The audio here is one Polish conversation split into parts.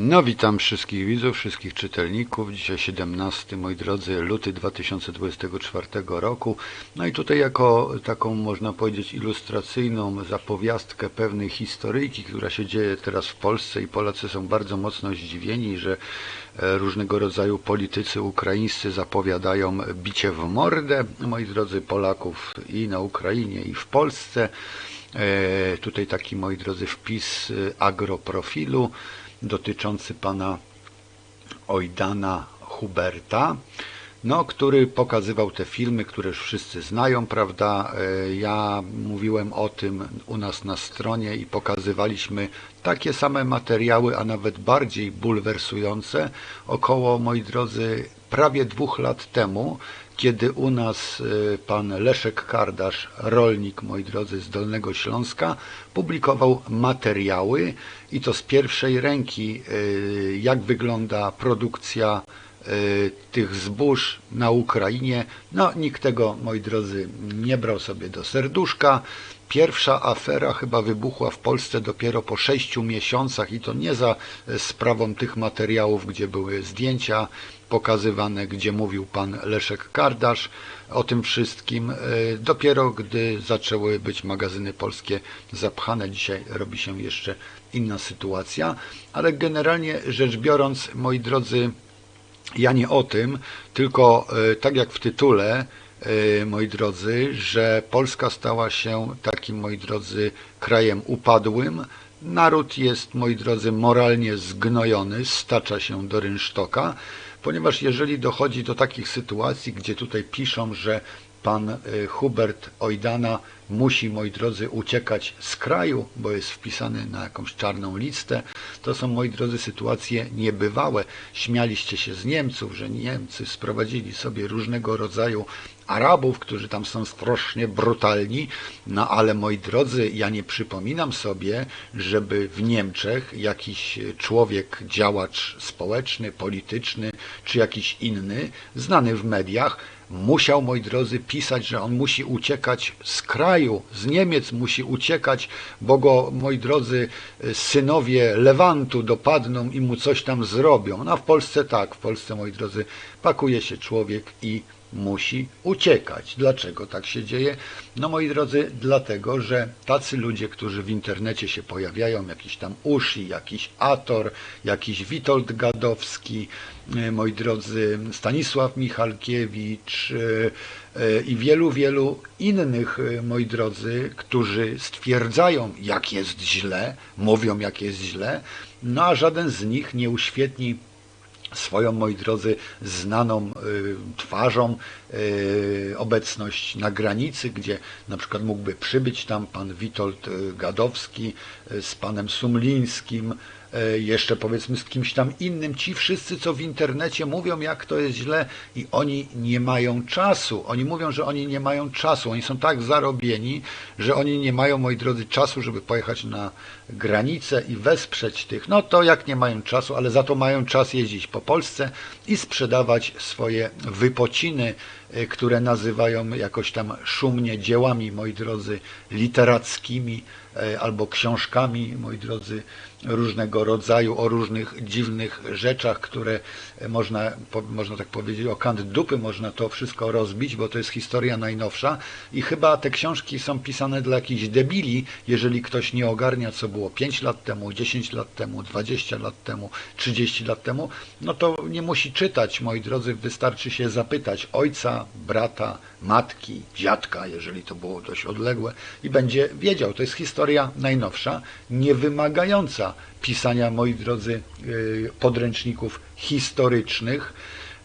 No witam wszystkich widzów, wszystkich czytelników. Dzisiaj 17, moi drodzy, luty 2024 roku. No i tutaj jako taką, można powiedzieć, ilustracyjną zapowiastkę pewnej historyjki, która się dzieje teraz w Polsce i Polacy są bardzo mocno zdziwieni, że e, różnego rodzaju politycy ukraińscy zapowiadają bicie w mordę, moi drodzy, Polaków i na Ukrainie i w Polsce. E, Tutaj taki, moi drodzy, wpis e, agroprofilu dotyczący pana Ojdana Huberta, no, który pokazywał te filmy, które już wszyscy znają, prawda? E, Ja mówiłem o tym u nas na stronie i pokazywaliśmy takie same materiały, a nawet bardziej bulwersujące, około, moi drodzy, prawie dwóch lat temu, kiedy u nas y, pan Leszek Kardasz, rolnik, moi drodzy, z Dolnego Śląska, publikował materiały i to z pierwszej ręki, y, jak wygląda produkcja y, tych zbóż na Ukrainie. No, nikt tego, moi drodzy, nie brał sobie do serduszka. Pierwsza afera chyba wybuchła w Polsce dopiero po sześciu miesiącach i to nie za e, sprawą tych materiałów, gdzie były zdjęcia pokazywane, gdzie mówił pan Leszek Kardasz o tym wszystkim. E, Dopiero gdy zaczęły być magazyny polskie zapchane, dzisiaj robi się jeszcze inna sytuacja, ale generalnie rzecz biorąc, moi drodzy, ja nie o tym, tylko e, tak jak w tytule, moi drodzy, że Polska stała się takim, moi drodzy, krajem upadłym. Naród jest, moi drodzy, moralnie zgnojony, stacza się do rynsztoka, ponieważ jeżeli dochodzi do takich sytuacji, gdzie tutaj piszą, że pan e, Hubert Ojdana musi, moi drodzy, uciekać z kraju, bo jest wpisany na jakąś czarną listę. To są, moi drodzy, sytuacje niebywałe. Śmialiście się z Niemców, że Niemcy sprowadzili sobie różnego rodzaju Arabów, którzy tam są strasznie brutalni, no ale moi drodzy, ja nie przypominam sobie, żeby w Niemczech jakiś człowiek, działacz społeczny, polityczny, czy jakiś inny, znany w mediach, musiał, moi drodzy, pisać, że on musi uciekać z kraju, z Niemiec musi uciekać, bo go, moi drodzy, synowie Lewantu dopadną i mu coś tam zrobią. No a w Polsce tak, w Polsce, moi drodzy, pakuje się człowiek i musi uciekać. Dlaczego tak się dzieje? No moi drodzy, dlatego, że tacy ludzie, którzy w internecie się pojawiają, jakiś tam Ushi, jakiś Ator, jakiś Witold Gadowski, e, moi drodzy, Stanisław Michalkiewicz e, e, i wielu, wielu innych, moi drodzy, którzy stwierdzają, jak jest źle, mówią, jak jest źle, no a żaden z nich nie uświetni swoją, moi drodzy, znaną y, twarzą y, obecność na granicy, gdzie na przykład mógłby przybyć tam pan Witold y, Gadowski z panem Sumlińskim, jeszcze powiedzmy z kimś tam innym. Ci wszyscy, co w internecie mówią, jak to jest źle i oni nie mają czasu. Oni mówią, że oni nie mają czasu. Oni są tak zarobieni, że oni nie mają, moi drodzy, czasu, żeby pojechać na granicę i wesprzeć tych. No to jak nie mają czasu, ale za to mają czas jeździć po Polsce i sprzedawać swoje wypociny, które nazywają jakoś tam szumnie dziełami, moi drodzy, literackimi y, albo książkami, moi drodzy, różnego rodzaju, o różnych dziwnych rzeczach, które można, po- można tak powiedzieć, o kant dupy można to wszystko rozbić, bo to jest historia najnowsza. I chyba te książki są pisane dla jakichś debili, jeżeli ktoś nie ogarnia, co było 5 lat temu, 10 lat temu, 20 lat temu, 30 lat temu, no to nie musi czytać, moi drodzy, wystarczy się zapytać ojca, brata, matki, dziadka, jeżeli to było dość odległe i będzie wiedział. To jest historia najnowsza, nie wymagająca pisania, moi drodzy, yy, podręczników historycznych,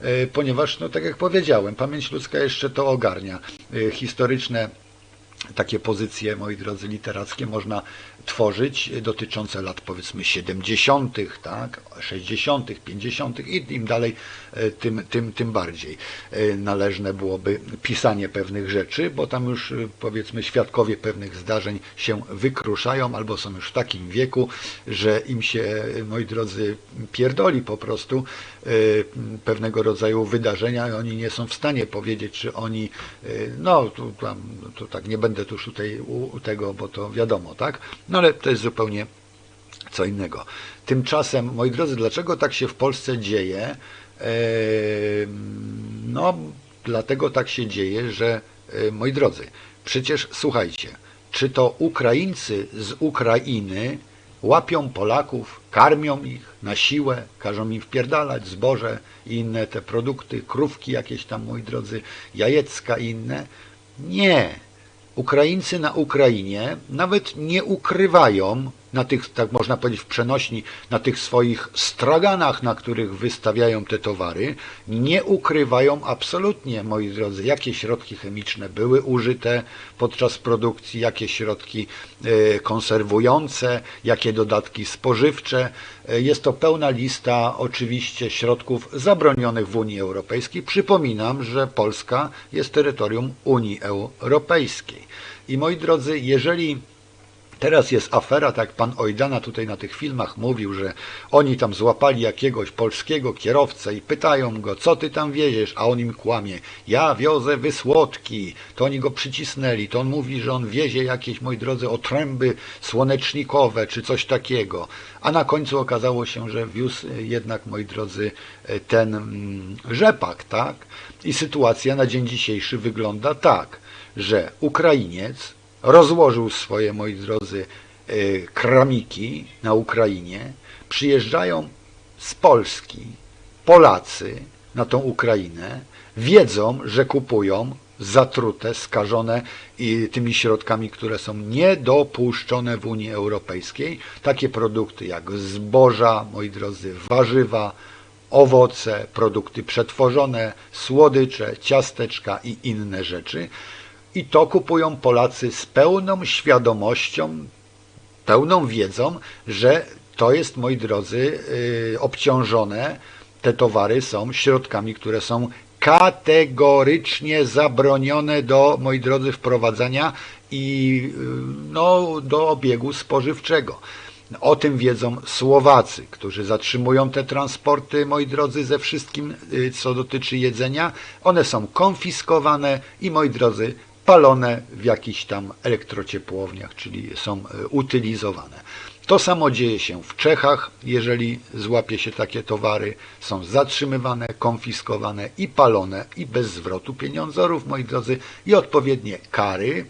yy, ponieważ, no tak jak powiedziałem, pamięć ludzka jeszcze to ogarnia. Yy, Historyczne takie pozycje, moi drodzy, literackie można tworzyć dotyczące lat powiedzmy 70., tak, 60., 50. i im dalej, e, tym, tym, tym bardziej e, należne byłoby pisanie pewnych rzeczy, bo tam już e, powiedzmy świadkowie pewnych zdarzeń się wykruszają albo są już w takim wieku, że im się, moi drodzy, pierdoli po prostu pewnego rodzaju wydarzenia i oni nie są w stanie powiedzieć, czy oni, no tu, tam, tu tak nie będę tuż tutaj u, tego, bo to wiadomo, tak? No ale to jest zupełnie co innego. Tymczasem, moi drodzy, dlaczego tak się w Polsce dzieje? No, dlatego tak się dzieje, że moi drodzy, przecież słuchajcie, czy to Ukraińcy z Ukrainy łapią Polaków, karmią ich na siłę, każą im wpierdalać zboże i inne te produkty, krówki jakieś tam, moi drodzy, jajecka i inne? Nie. Ukraińcy na Ukrainie nawet nie ukrywają na tych, tak można powiedzieć w przenośni, na tych swoich straganach, na których wystawiają te towary, nie ukrywają absolutnie, moi drodzy, jakie środki chemiczne były użyte podczas produkcji, jakie środki e, konserwujące, jakie dodatki spożywcze. E, jest to pełna lista oczywiście środków zabronionych w Unii Europejskiej. Przypominam, że Polska jest terytorium Unii Europejskiej. I moi drodzy, jeżeli Teraz jest afera, tak jak pan Ojdana tutaj na tych filmach mówił, że oni tam złapali jakiegoś polskiego kierowcę i pytają go, co ty tam wieziesz, a on im kłamie. Ja wiozę wysłodki. To oni go przycisnęli. To on mówi, że on wiezie jakieś, moi drodzy, otręby słonecznikowe czy coś takiego. A na końcu okazało się, że wiózł jednak, moi drodzy, ten mm, rzepak, tak? I sytuacja na dzień dzisiejszy wygląda tak, że Ukrainiec rozłożył swoje, moi drodzy, e, kramiki na Ukrainie. Przyjeżdżają z Polski Polacy na tą Ukrainę, wiedzą, że kupują zatrute, skażone i tymi środkami, które są niedopuszczone w Unii Europejskiej, takie produkty jak zboża, moi drodzy, warzywa, owoce, produkty przetworzone, słodycze, ciasteczka i inne rzeczy. I to kupują Polacy z pełną świadomością, pełną wiedzą, że to jest, moi drodzy, yy, obciążone, te towary są środkami, które są kategorycznie zabronione do, moi drodzy, wprowadzania i yy, no, do obiegu spożywczego. O tym wiedzą Słowacy, którzy zatrzymują te transporty, moi drodzy, ze wszystkim, yy, co dotyczy jedzenia. One są konfiskowane i, moi drodzy, palone w jakichś tam elektrociepłowniach, czyli są e, utylizowane. To samo dzieje się w Czechach, jeżeli złapie się takie towary, są zatrzymywane, konfiskowane i palone i bez zwrotu pieniądzorów, moi drodzy, i odpowiednie kary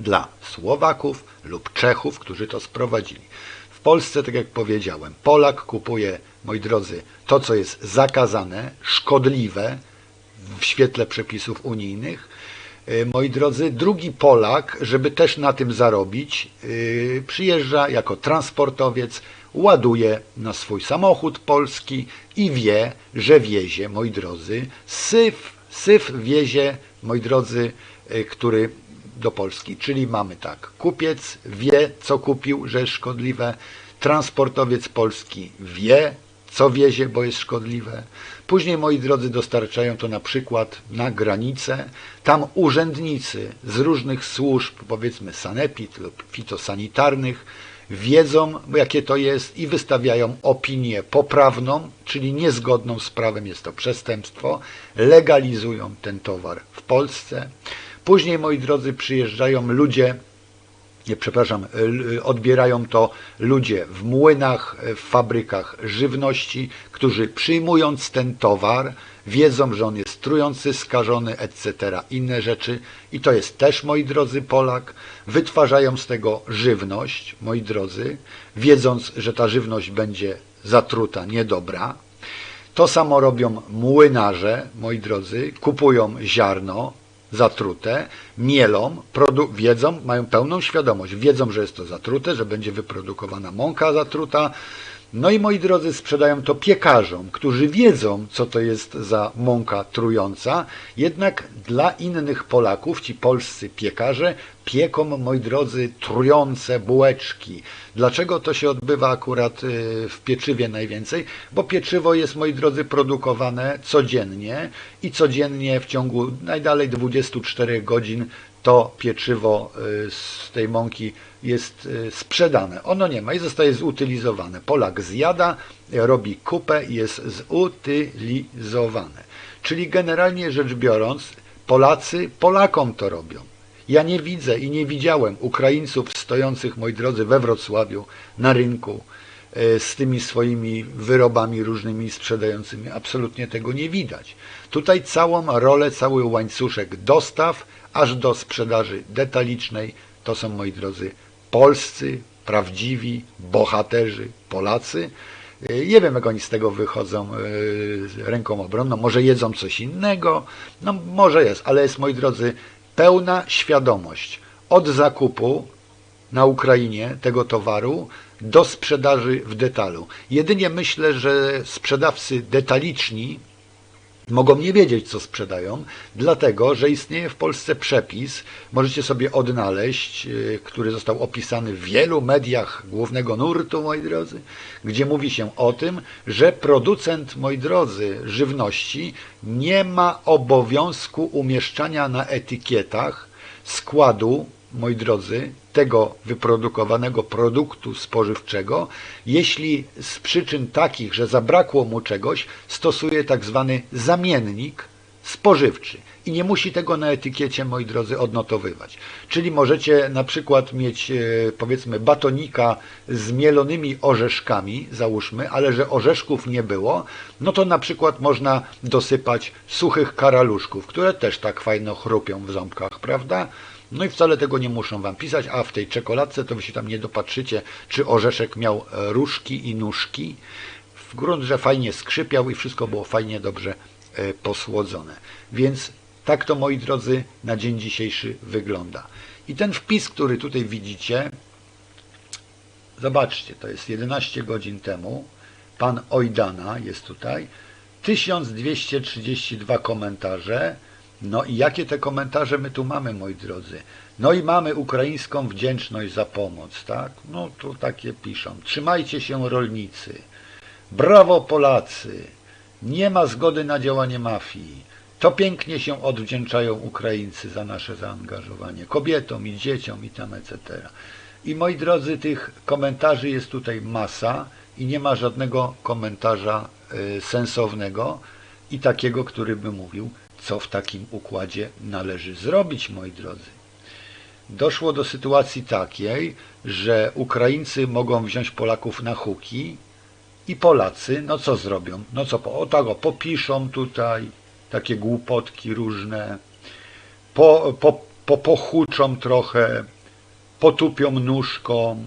dla Słowaków lub Czechów, którzy to sprowadzili. W Polsce, tak jak powiedziałem, Polak kupuje, moi drodzy, to, co jest zakazane, szkodliwe w świetle przepisów unijnych, moi drodzy, drugi Polak, żeby też na tym zarobić, e, przyjeżdża jako transportowiec, ładuje na swój samochód polski i wie, że wiezie, moi drodzy, syf, syf wiezie, moi drodzy, e, który do Polski. Czyli mamy tak, kupiec wie, co kupił, że jest szkodliwe, transportowiec polski wie, co wiezie, bo jest szkodliwe. Później, moi drodzy, dostarczają to na przykład na granicę. Tam urzędnicy z różnych służb, powiedzmy sanepid lub fitosanitarnych, wiedzą, jakie to jest i wystawiają opinię poprawną, czyli niezgodną z prawem, jest to przestępstwo, legalizują ten towar w Polsce. Później, moi drodzy, przyjeżdżają ludzie nie, przepraszam, e, odbierają to ludzie w młynach, e, w fabrykach żywności, którzy przyjmując ten towar, wiedzą, że on jest trujący, skażony, etc., inne rzeczy. I to jest też, moi drodzy, Polak. Wytwarzają z tego żywność, moi drodzy, wiedząc, że ta żywność będzie zatruta, niedobra. To samo robią młynarze, moi drodzy, kupują ziarno, zatrute, mielą, wiedzą, mają pełną świadomość, wiedzą, że jest to zatrute, że będzie wyprodukowana mąka zatruta, no i moi drodzy, sprzedają to piekarzom, którzy wiedzą, co to jest za mąka trująca, jednak dla innych Polaków, ci polscy piekarze, pieką, moi drodzy, trujące bułeczki. Dlaczego to się odbywa akurat y, w pieczywie najwięcej? Bo pieczywo jest, moi drodzy, produkowane codziennie i codziennie w ciągu najdalej 24 godzin to pieczywo y, z tej mąki jest y, sprzedane. Ono nie ma i zostaje zutylizowane. Polak zjada, robi kupę i jest zutylizowane. Czyli generalnie rzecz biorąc, Polacy Polakom to robią. Ja nie widzę i nie widziałem Ukraińców stojących, moi drodzy, we Wrocławiu na rynku e, z tymi swoimi wyrobami różnymi sprzedającymi. Absolutnie tego nie widać. Tutaj całą rolę, cały łańcuszek dostaw, aż do sprzedaży detalicznej, to są, moi drodzy, polscy, prawdziwi bohaterzy, Polacy. E, Nie wiem, jak oni z tego wychodzą e, ręką obronną. Może jedzą coś innego, no może jest, ale jest, moi drodzy, pełna świadomość od zakupu na Ukrainie tego towaru do sprzedaży w detalu. Jedynie myślę, że sprzedawcy detaliczni mogą nie wiedzieć, co sprzedają, dlatego że istnieje w Polsce przepis, możecie sobie odnaleźć, yy, który został opisany w wielu mediach głównego nurtu, moi drodzy, gdzie mówi się o tym, że producent, moi drodzy, żywności nie ma obowiązku umieszczania na etykietach składu, moi drodzy, tego wyprodukowanego produktu spożywczego, jeśli z przyczyn takich, że zabrakło mu czegoś, stosuje tak zwany zamiennik spożywczy i nie musi tego na etykiecie, moi drodzy, odnotowywać. Czyli możecie na przykład mieć, e, powiedzmy, batonika z mielonymi orzeszkami, załóżmy, ale że orzeszków nie było, no to na przykład można dosypać suchych karaluszków, które też tak fajno chrupią w ząbkach, prawda? No i wcale tego nie muszą wam pisać, a w tej czekoladce to wy się tam nie dopatrzycie, czy orzeszek miał e, różki i nóżki. W grunt, że fajnie skrzypiał i wszystko było fajnie, dobrze e, posłodzone. Więc tak to, moi drodzy, na dzień dzisiejszy wygląda. I ten wpis, który tutaj widzicie, zobaczcie, to jest 11 godzin temu. Pan Ojdana jest tutaj. 1232 komentarze. No i jakie te komentarze my tu mamy, moi drodzy? No i mamy ukraińską wdzięczność za pomoc, tak? No tu takie piszą. Trzymajcie się rolnicy. Brawo Polacy. Nie ma zgody na działanie mafii. To pięknie się odwdzięczają Ukraińcy za nasze zaangażowanie. Kobietom i dzieciom i tam etc. I moi drodzy, tych komentarzy jest tutaj masa i nie ma żadnego komentarza y, sensownego i takiego, który by mówił, co w takim układzie należy zrobić, moi drodzy. Doszło do sytuacji takiej, że Ukraińcy mogą wziąć Polaków na huki i Polacy, no co zrobią? No co, o tak, o, popiszą tutaj takie głupotki różne, po, po, po, pochuczą trochę, potupią nóżką,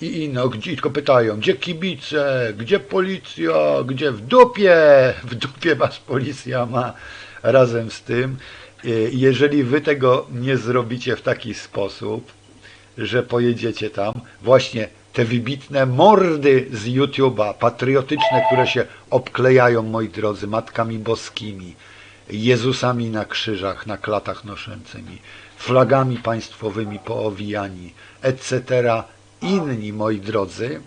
i ino, gdzie, tylko pytają, gdzie kibice, gdzie policja, gdzie w dupie, w dupie was policja ma razem z tym. E, Jeżeli wy tego nie zrobicie w taki sposób, że pojedziecie tam, właśnie te wybitne mordy z YouTube'a, patriotyczne, które się obklejają, moi drodzy, matkami boskimi, Jezusami na krzyżach, na klatach noszącymi, flagami państwowymi poowijani, etc., inni, moi drodzy,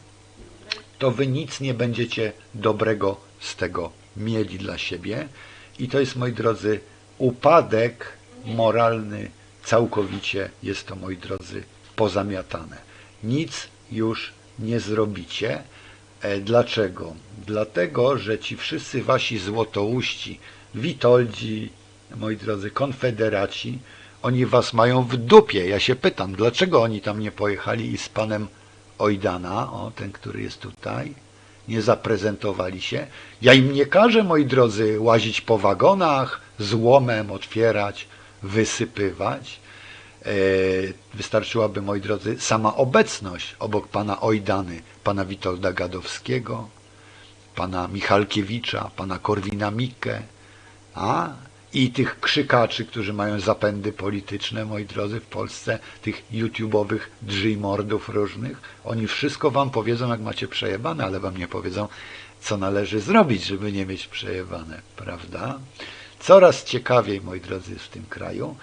to wy nic nie będziecie dobrego z tego mieli dla siebie. I to jest, moi drodzy, upadek moralny całkowicie jest to, moi drodzy, pozamiatane. Nic już nie zrobicie. E, Dlaczego? Dlatego, że ci wszyscy wasi złotouści, Witoldzi, moi drodzy, konfederaci, oni was mają w dupie. Ja się pytam, dlaczego oni tam nie pojechali i z panem Ojdana, o ten, który jest tutaj, nie zaprezentowali się. Ja im nie każę, moi drodzy, łazić po wagonach, złomem otwierać, wysypywać. E, wystarczyłaby, moi drodzy, sama obecność obok pana Ojdany, pana Witolda Gadowskiego, pana Michalkiewicza, pana Korwina Mikke, a i tych krzykaczy, którzy mają zapędy polityczne, moi drodzy, w Polsce, tych YouTube'owych drzyjmordów różnych, oni wszystko wam powiedzą, jak macie przejebane, ale wam nie powiedzą, co należy zrobić, żeby nie mieć przejebane, prawda? Coraz ciekawiej, moi drodzy, jest w tym kraju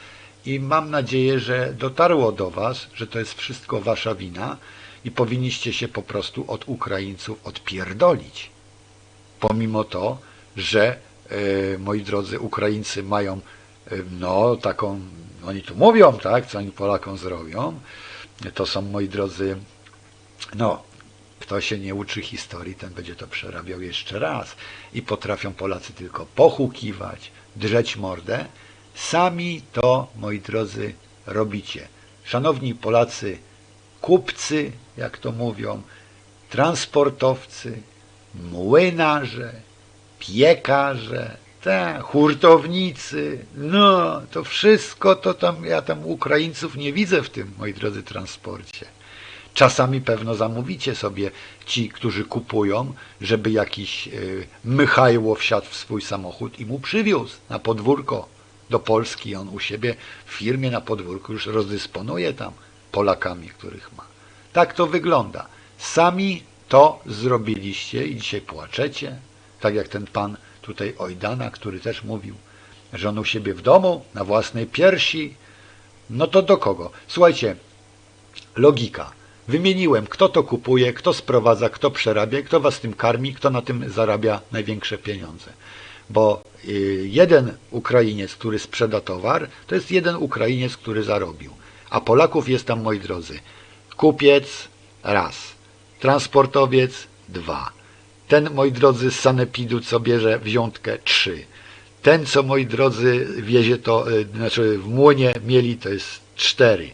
i mam nadzieję, że dotarło do was, że to jest wszystko wasza wina i powinniście się po prostu od Ukraińców odpierdolić. Pomimo to, że moi drodzy, Ukraińcy mają e, no taką, oni tu mówią, tak, co oni Polakom zrobią. To są, moi drodzy, no, kto się nie uczy historii, ten będzie to przerabiał jeszcze raz. I potrafią Polacy tylko pochukiwać, drzeć mordę, Sami to, moi drodzy, robicie. Szanowni Polacy, kupcy, jak to mówią, transportowcy, młynarze, piekarze, te, hurtownicy, no, to wszystko to tam, ja tam Ukraińców nie widzę w tym, moi drodzy, transporcie. Czasami pewno zamówicie sobie ci, którzy kupują, żeby jakiś y, Mychajło wsiadł w swój samochód i mu przywiózł na podwórko do Polski. On u siebie w firmie na podwórku już rozdysponuje tam Polakami, których ma. Tak to wygląda. Sami to zrobiliście i dzisiaj płaczecie, tak jak ten pan tutaj Ojdana, który też mówił, że on u siebie w domu, na własnej piersi. No to do kogo? Słuchajcie, logika. Wymieniłem, kto to kupuje, kto sprowadza, kto przerabia, kto was tym karmi, kto na tym zarabia największe pieniądze. Bo y, jeden Ukrainiec, który sprzeda towar, to jest jeden Ukrainiec, który zarobił. A Polaków jest tam, moi drodzy, kupiec raz, transportowiec dwa, ten, moi drodzy, z sanepidu, co bierze wziątkę trzy, ten, co, moi drodzy, wiezie to, y, znaczy w młonie mieli, to jest cztery.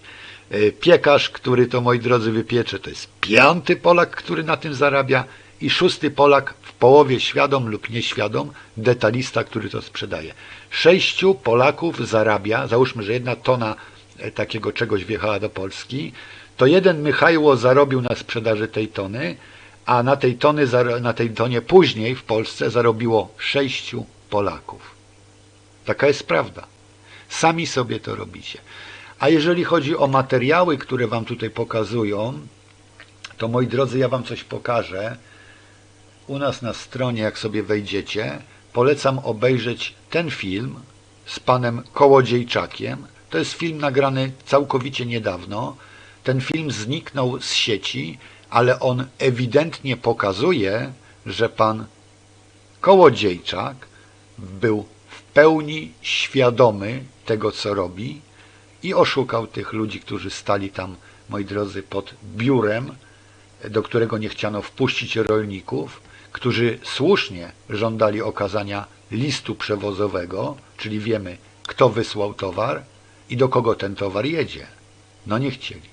Y, Piekarz, który to, moi drodzy, wypiecze, to jest piąty Polak, który na tym zarabia i szósty Polak, w połowie świadom lub nieświadom, detalista, który to sprzedaje. Sześciu Polaków zarabia, załóżmy, że jedna tona e, takiego czegoś wjechała do Polski, to jeden Michajło zarobił na sprzedaży tej tony, a na tej, tony, na tej tonie później w Polsce zarobiło sześciu Polaków. Taka jest prawda. Sami sobie to robicie. A jeżeli chodzi o materiały, które Wam tutaj pokazują, to moi drodzy, ja Wam coś pokażę. U nas na stronie, jak sobie wejdziecie, polecam obejrzeć ten film z panem Kołodziejczakiem. To jest film nagrany całkowicie niedawno. Ten film zniknął z sieci, ale on ewidentnie pokazuje, że pan Kołodziejczak był w pełni świadomy tego, co robi i oszukał tych ludzi, którzy stali tam, moi drodzy, pod biurem, do którego nie chciano wpuścić rolników, którzy słusznie żądali okazania listu przewozowego, czyli wiemy, kto wysłał towar i do kogo ten towar jedzie. No nie chcieli.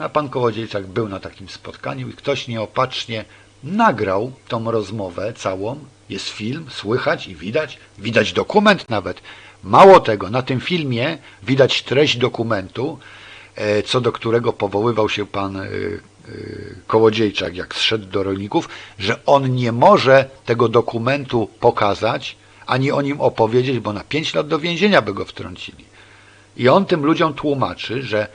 A pan Kołodziejczak był na takim spotkaniu i ktoś nieopatrznie nagrał tą rozmowę całą. Jest film, słychać i widać, widać dokument nawet. Mało tego, na tym filmie widać treść dokumentu, e, co do którego powoływał się pan e, e, Kołodziejczak, jak zszedł do rolników, że on nie może tego dokumentu pokazać, ani o nim opowiedzieć, bo na pięć lat do więzienia by go wtrącili. I on tym ludziom tłumaczy, że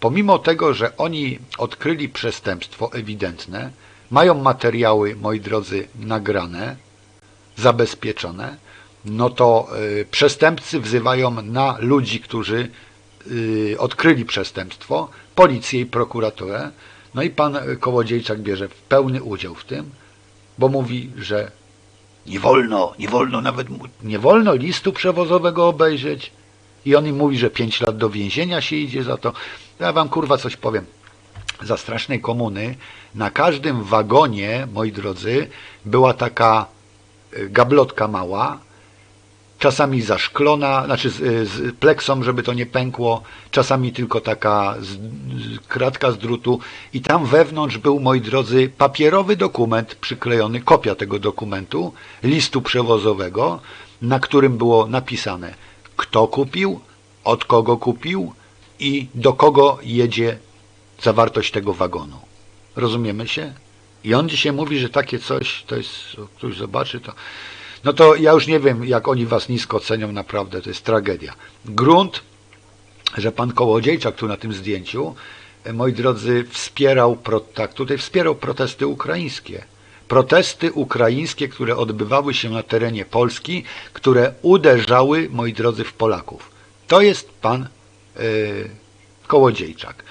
pomimo tego, że oni odkryli przestępstwo ewidentne, mają materiały, moi drodzy, nagrane, zabezpieczone, no to y, przestępcy wzywają na ludzi, którzy y, odkryli przestępstwo, policję i prokuraturę. No i pan Kołodziejczak bierze pełny udział w tym, bo mówi, że nie wolno, nie wolno nawet, nie wolno listu przewozowego obejrzeć. I on im mówi, że 5 lat do więzienia się idzie za to. Ja wam kurwa coś powiem. Za strasznej komuny na każdym wagonie, moi drodzy, była taka y, gablotka mała, czasami zaszklona, znaczy z, z pleksą, żeby to nie pękło, czasami tylko taka z, z, kratka z drutu i tam wewnątrz był, moi drodzy, papierowy dokument przyklejony, kopia tego dokumentu, listu przewozowego, na którym było napisane, kto kupił, od kogo kupił i do kogo jedzie zawartość tego wagonu. Rozumiemy się? I on dzisiaj mówi, że takie coś, to jest, ktoś zobaczy to, no to ja już nie wiem, jak oni was nisko cenią, naprawdę, to jest tragedia. Grunt, że pan Kołodziejczak tu na tym zdjęciu, e, moi drodzy, wspierał, tak, tutaj wspierał protesty ukraińskie. Protesty ukraińskie, które odbywały się na terenie Polski, które uderzały, moi drodzy, w Polaków. To jest pan Kołodziejczak.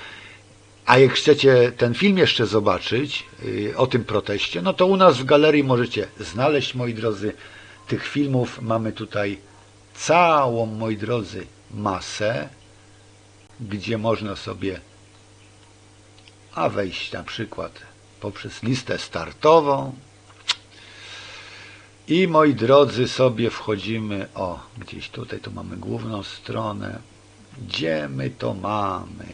A jak chcecie ten film jeszcze zobaczyć yy, o tym proteście, no to u nas w galerii możecie znaleźć, moi drodzy, tych filmów. Mamy tutaj całą, moi drodzy, masę, gdzie można sobie a wejść na przykład poprzez listę startową. I moi drodzy, sobie wchodzimy, o, gdzieś tutaj, tu mamy główną stronę. Gdzie my to mamy?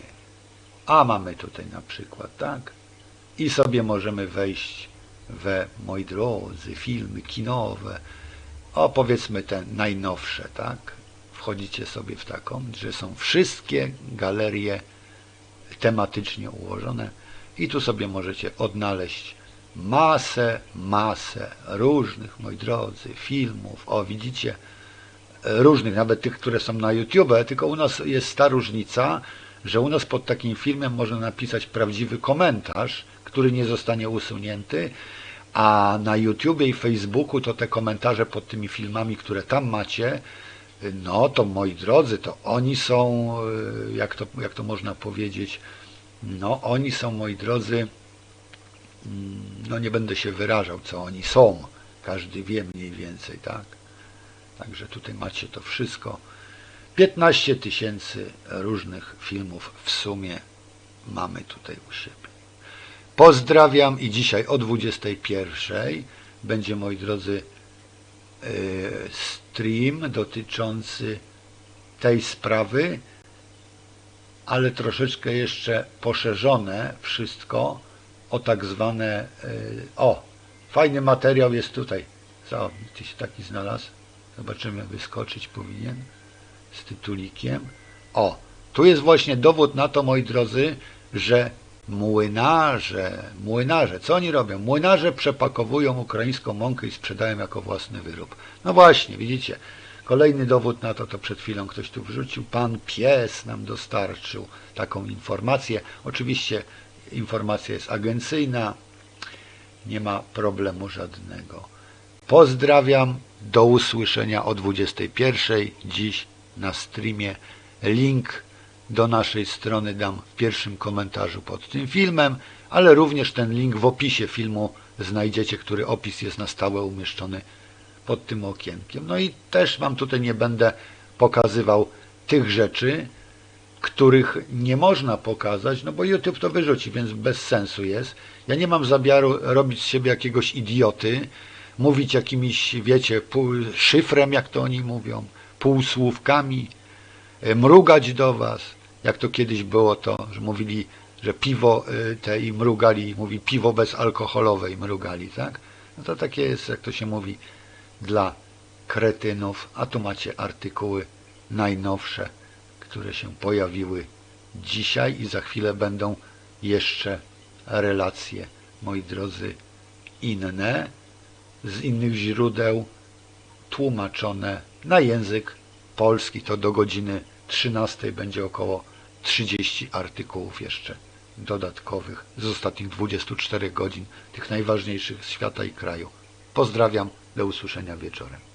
A mamy tutaj na przykład, tak? I sobie możemy wejść we, moi drodzy, filmy kinowe. O, powiedzmy te najnowsze, tak? Wchodzicie sobie w taką, że są wszystkie galerie tematycznie ułożone i tu sobie możecie odnaleźć masę, masę różnych, moi drodzy, filmów. O, widzicie, różnych, nawet tych, które są na YouTube, tylko u nas jest ta różnica, że u nas pod takim filmem można napisać prawdziwy komentarz, który nie zostanie usunięty, a na YouTubie i Facebooku to te komentarze pod tymi filmami, które tam macie, no to moi drodzy, to oni są, y, jak to, jak to można powiedzieć, no oni są, moi drodzy, mm, no nie będę się wyrażał, co oni są. Każdy wie mniej więcej, tak? Także tutaj macie to wszystko. 15 tysięcy różnych filmów w sumie mamy tutaj u siebie. Pozdrawiam i dzisiaj o 21 będzie, moi drodzy, yy, stream dotyczący tej sprawy, ale troszeczkę jeszcze poszerzone wszystko o tak zwane, yy, o, fajny materiał jest tutaj. Co, gdzieś taki znalazł? Zobaczymy, wyskoczyć powinien z tytulikiem. O, tu jest właśnie dowód na to, moi drodzy, że młynarze, młynarze, co oni robią? Młynarze przepakowują ukraińską mąkę i sprzedają jako własny wyrób. No właśnie, widzicie, kolejny dowód na to, to przed chwilą ktoś tu wrzucił, pan pies nam dostarczył taką informację. Oczywiście informacja jest agencyjna, nie ma problemu żadnego. Pozdrawiam, do usłyszenia o 21 dziś na streamie. Link do naszej strony dam w pierwszym komentarzu pod tym filmem, ale również ten link w opisie filmu znajdziecie, który opis jest na stałe umieszczony pod tym okienkiem. No i też Wam tutaj nie będę pokazywał tych rzeczy, których nie można pokazać, no bo YouTube to wyrzuci, więc bez sensu jest. Ja nie mam zamiaru robić z siebie jakiegoś idioty, mówić jakimiś, wiecie, szyfrem, jak to oni mówią, półsłówkami, e, mrugać do was, jak to kiedyś było to, że mówili, że piwo e, te i mrugali, mówi piwo bezalkoholowe i mrugali, tak? No to takie jest, jak to się mówi, dla kretynów, a tu macie artykuły najnowsze, które się pojawiły dzisiaj i za chwilę będą jeszcze relacje, moi drodzy, inne, z innych źródeł, tłumaczone na język polski. To do godziny 13 będzie około 30 artykułów jeszcze dodatkowych z ostatnich 24 godzin, tych najważniejszych z świata i kraju. Pozdrawiam, do usłyszenia wieczorem.